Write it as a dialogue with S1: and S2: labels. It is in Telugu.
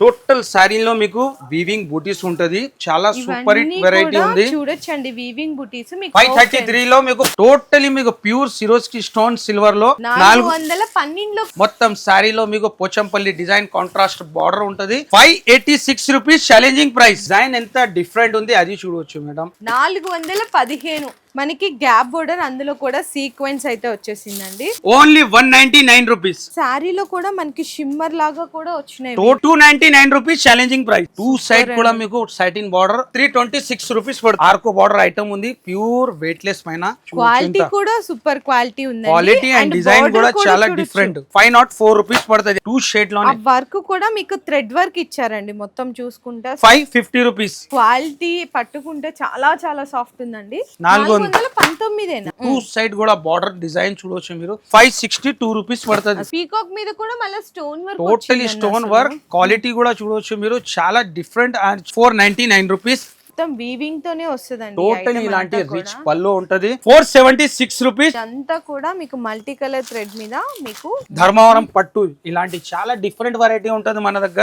S1: టోటల్ శారీలో మీకు వీవింగ్ బూటీస్ ఉంటది. చాలా సూపర్ హిట్ వెరైటీ ఉంది.
S2: చూడొచ్చండి వీవింగ్ బుటీస్ మీకు
S1: ఫైవ్ థర్టీ త్రీ లో మీకు టోటలీ మీకు ప్యూర్ సిరోస్కి స్టోన్ సిల్వర్లో
S2: నాలుగు వందల పన్నెండులో
S1: మొత్తం శారీలో మీకు పోచంపల్లి డిజైన్ కాంట్రాస్ట్ బార్డర్ ఉంటది. Five eighty six rupees challenging price design ఎంత డిఫరెంట్ ఉంది అది చూడవచ్చు మేడం
S2: నాలుగు వందల పదిహేను. మనకి గ్యాప్ బోర్డర్ అందులో కూడా సీక్వెన్స్ అయితే వచ్చేసిందండి.
S1: Only one ninety nine rupees.
S2: శారీలో కూడా మనకి షిమ్మర్ లాగా కూడా వచ్చినాయి.
S1: Two ninety nine rupees challenging price two side కూడా మీకు satin border three twenty six rupees పడుతుంది. ఆర్కో బార్డర్ ఐటమ్ ఉంది. ప్యూర్ వెయిట్ లెస్ పైన
S2: క్వాలిటీ కూడా సూపర్ క్వాలిటీ ఉంది
S1: క్వాలిటీ అండ్ డిజైన్ కూడా చాలా different five nought four rupees పడుతుంది. టూ షేడ్లోనే.
S2: వర్క్ కూడా మీకు థ్రెడ్ వర్క్ ఇచ్చారండి మొత్తం చూసుకుంటే.
S1: ఫైవ్ ఫిఫ్టీ రూపీస్
S2: క్వాలిటీ పట్టుకుంటే చాలా చాలా సాఫ్ట్ ఉందండి.
S1: నాలుగు
S2: పంతొమ్మిదేనా
S1: టూ సైడ్ కూడా బార్డర్ డిజైన్ చూడవచ్చు మీరు. ఫైవ్ సిక్స్టీ టూ రూపీస్ పడుతుంది.
S2: పీకాక్ మీద కూడా మళ్ళీ stone work
S1: totally stone work quality కూడా చూడవచ్చు మీరు. చాలా different and four ninety nine rupees
S2: మొత్తం వీవింగ్ తోనే వస్తుందండి
S1: టోటల్ ఇలాంటి రిచ్ పళ్ళు ఉంటది. ఫోర్ సెవెంటీ సిక్స్ రూపీస్
S2: ఇదంతా కూడా మీకు మల్టీ కలర్ థ్రెడ్ మీద మీకు
S1: ధర్మవరం పట్టు ఇలాంటి చాలా డిఫరెంట్ వెరైటీ ఉంటది మన దగ్గర.